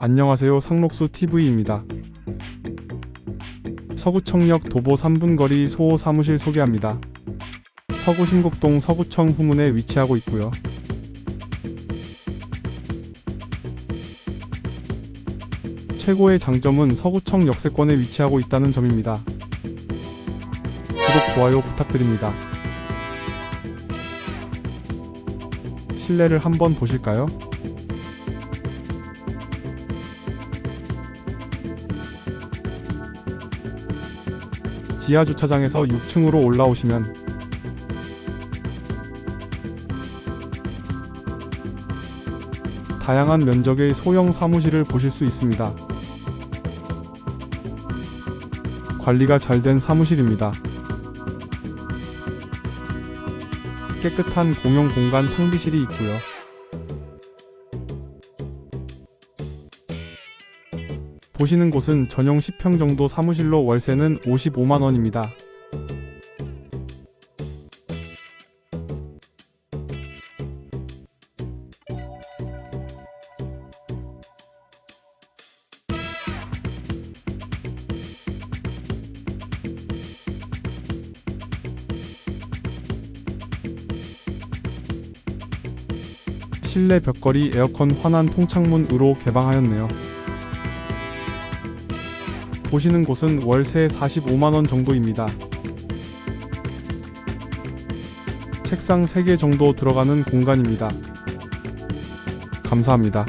안녕하세요. 상록수 TV입니다. 서구청역 도보 3분 거리 소호 사무실 소개합니다. 서구 신곡동 서구청 후문에 위치하고 있고요. 최고의 장점은 서구청 역세권에 위치하고 있다는 점입니다. 구독, 좋아요 부탁드립니다. 실내를 한번 보실까요? 지하 주차장에서 6층으로 올라오시면 다양한 면적의 소형 사무실을 보실 수 있습니다. 관리가 잘 된 사무실입니다. 깨끗한 공용 공간 탕비실이 있고요. 보시는 곳은 전용 10평 정도 사무실로 월세는 55만 원입니다. 실내 벽걸이 에어컨 환한 통창문으로 개방하였네요. 보시는 곳은 월세 45만원 정도입니다. 책상 3개 정도 들어가는 공간입니다. 감사합니다.